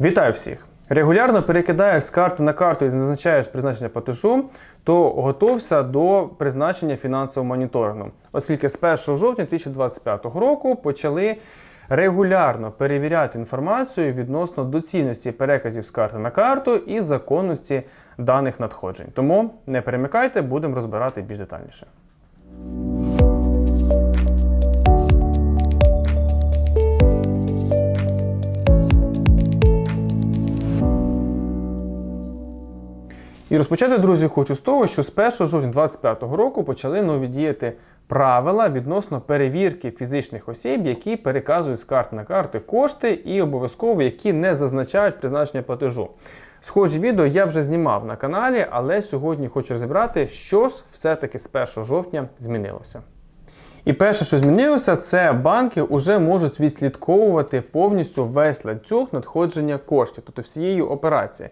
Вітаю всіх! Регулярно перекидаєш з карти на карту і зазначаєш призначення платежу, то готовся до призначення фінансового моніторингу, оскільки з 1 жовтня 2025 року почали регулярно перевіряти інформацію відносно доцільності переказів з карти на карту і законності даних надходжень. Тому не перемикайте, будемо розбирати більш детальніше. І розпочати, друзі, хочу з того, що з 1 жовтня 2025 року почали нові діяти правила відносно перевірки фізичних осіб, які переказують з карти на карти кошти, і обов'язково які не зазначають призначення платежу. Схожі відео я вже знімав на каналі, але сьогодні хочу розібрати, що ж все-таки з 1 жовтня змінилося. І перше, що змінилося, це банки вже можуть відслідковувати повністю весь ланцюг надходження коштів, тобто всієї операції.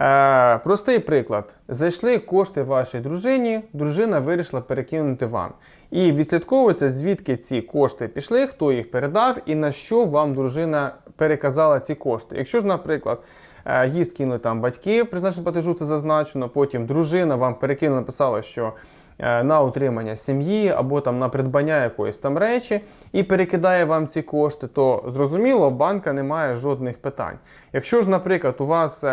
Е, простий приклад: зайшли кошти вашій дружині, дружина вирішила перекинути вам. І відслідковується, звідки ці кошти пішли, хто їх передав і на що вам дружина переказала ці кошти. Якщо ж, наприклад, е, їй скинули там батьки, призначення платежу це зазначено, потім дружина вам перекинула, написала, що е, на утримання сім'ї або там на придбання якоїсь там речі і перекидає вам ці кошти, то зрозуміло, банка не має жодних питань. Якщо ж, наприклад, у вас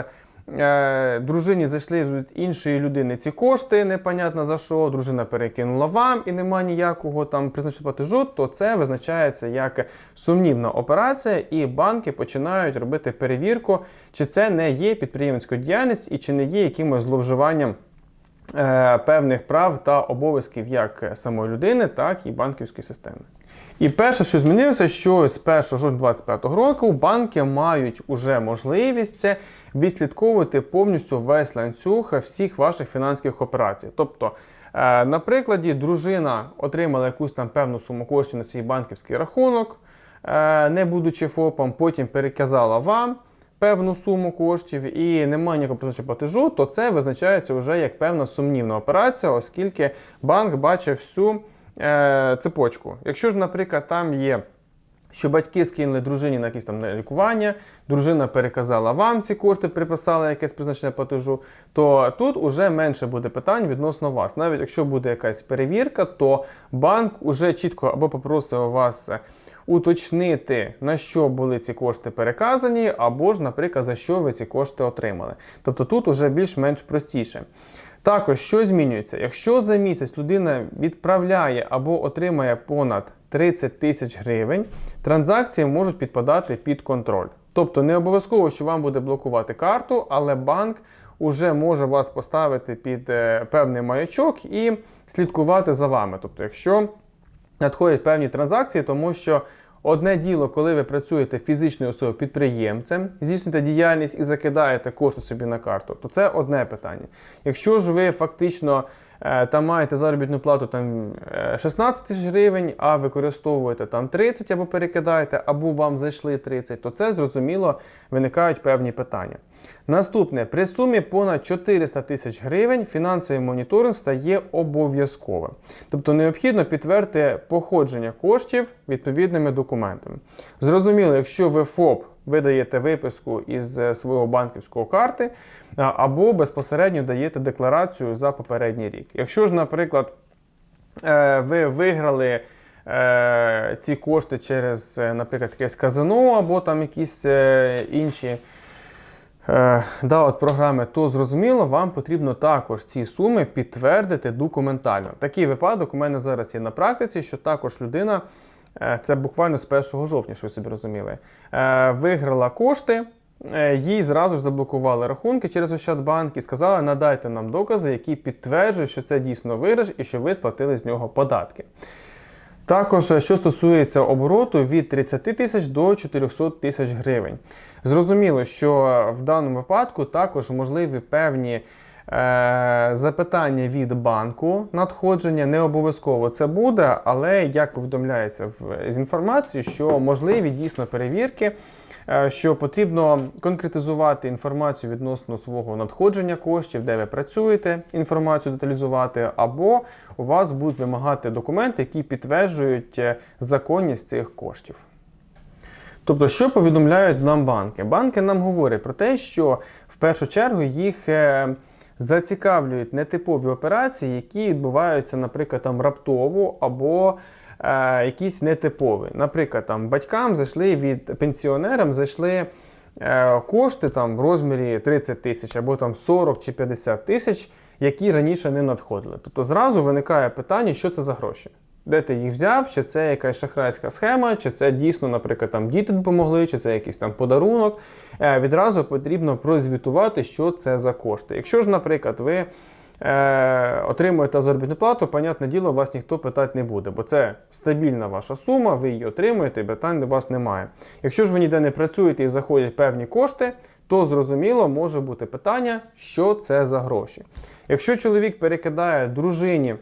дружині зайшли від іншої людини ці кошти, непонятно за що, дружина перекинула вам і немає ніякого там призначення платежу, то це визначається як сумнівна операція, і банки починають робити перевірку, чи це не є підприємницькою діяльність і чи не є якимось зловживанням. е, Певних прав та обов'язків як самої людини, так і банківської системи. І перше, що змінилося, що з 1 жовтня 2025 року банки мають уже можливість це відслідковувати повністю весь ланцюг всіх ваших фінансових операцій. Тобто, е, на прикладі, дружина отримала якусь там певну суму коштів на свій банківський рахунок, е, не будучи ФОПом, потім переказала вам. Певну суму коштів і немає ніякого призначення платежу, то це визначається вже як певна сумнівна операція, оскільки банк бачить всю е, цепочку. Якщо ж, наприклад, там є, що батьки скинули дружині на якісь там лікування, дружина переказала вам ці кошти, приписала якесь призначення платежу, то тут уже менше буде питань відносно вас. Навіть якщо буде якась перевірка, то банк уже чітко або попросив вас. е, Уточнити, на що були ці кошти переказані, або ж, наприклад, за що ви ці кошти отримали. Тобто тут уже більш-менш простіше. Також, що змінюється? Якщо за місяць людина відправляє або отримає понад 30 тисяч гривень, транзакції можуть підпадати під контроль. Тобто не обов'язково, що вам буде блокувати карту, але банк уже може вас поставити під е, певний маячок і слідкувати за вами. Тобто, якщо надходять певні транзакції, тому що одне діло, коли ви працюєте фізичною особою підприємцем, здійснюєте діяльність і закидаєте кошти собі на карту, то це одне питання. Якщо ж ви фактично там маєте заробітну плату там е, 16 тисяч гривень, а використовуєте там 30 або перекидаєте, або вам зайшли 30, то це зрозуміло виникають певні питання. Наступне, при сумі понад 400 тисяч гривень фінансовий моніторинг стає обов'язковим. Тобто необхідно підтвердити походження коштів відповідними документами. Зрозуміло, якщо ви ФОП видаєте виписку із е, свого банківського карти, або безпосередньо даєте декларацію за попередній рік. Якщо ж, наприклад, е, ви виграли е, ці кошти через, наприклад, якесь казино або там якісь інші. Да, от програми, то зрозуміло, вам потрібно також ці суми підтвердити документально. Такий випадок у мене зараз є на практиці, що також людина, це буквально з 1 жовтня, що ви собі розуміли, е, виграла кошти, е, їй зразу ж заблокували рахунки через Ощадбанк і сказали, надайте нам докази, які підтверджують, що це дійсно виграш і що ви сплатили з нього податки. Також, е, що стосується обороту від 30 тисяч до 400 тисяч гривень. Зрозуміло, що в даному випадку також можливі певні е, запитання від банку надходження. Не обов'язково це буде, але як повідомляється з інформації, що можливі дійсно перевірки. е, Що потрібно конкретизувати інформацію відносно свого надходження коштів, де ви працюєте, інформацію деталізувати, або у вас будуть вимагати документи, які підтверджують е, законність цих коштів. Тобто, що повідомляють нам банки? Банки нам говорять про те, що в першу чергу їх е, зацікавлюють нетипові операції, які відбуваються, наприклад, там раптово або е, якісь нетипові. Наприклад, там батькам зайшли від пенсіонерам зайшли е, кошти там в розмірі 30 тисяч або там 40 чи 50 тисяч, які раніше не надходили. Тобто зразу виникає питання, що це за гроші. Де ти їх взяв, чи це якась шахрайська схема, чи це дійсно, наприклад, там діти допомогли, чи це якийсь там подарунок. Е, відразу потрібно прозвітувати, що це за кошти. Якщо ж, наприклад, ви е, отримуєте заробітну плату, понятне діло, вас ніхто питати не буде, бо це стабільна ваша сума, ви її отримуєте, питань до вас немає. Якщо ж ви ніде не працюєте і заходять певні кошти, то зрозуміло може бути питання, що це за гроші. Якщо чоловік перекидає дружині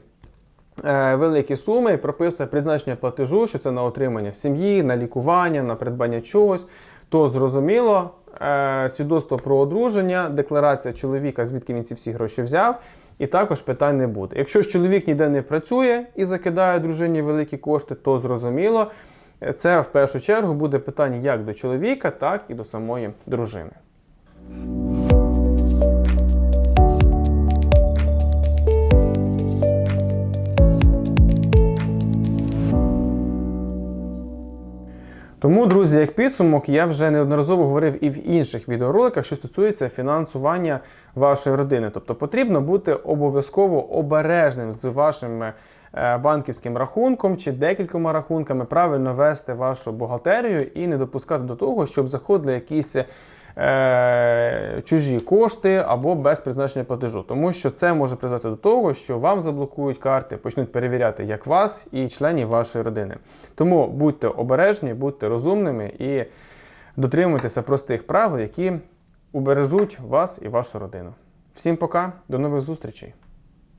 великі суми прописує призначення платежу, що це на отримання сім'ї, на лікування, на придбання чогось, то зрозуміло, е, свідоцтво про одруження, декларація чоловіка, звідки він ці всі гроші взяв. І також питань не буде. Якщо ж чоловік ніде не працює і закидає дружині великі кошти, то зрозуміло, е, це в першу чергу буде питання як до чоловіка, так і до самої дружини. Тому, друзі, як підсумок, я вже неодноразово говорив і в інших відеороликах, що стосується фінансування вашої родини. Тобто потрібно бути обов'язково обережним з вашим е, банківським рахунком чи декількома рахунками, правильно вести вашу бухгалтерію і не допускати до того, щоб заходили якісь. Е, Чужі кошти або без призначення платежу, тому що це може призвести до того, що вам заблокують карти, почнуть перевіряти як вас і членів вашої родини. Тому будьте обережні, будьте розумними і дотримуйтеся простих правил, які убережуть вас і вашу родину. Всім пока, до нових зустрічей!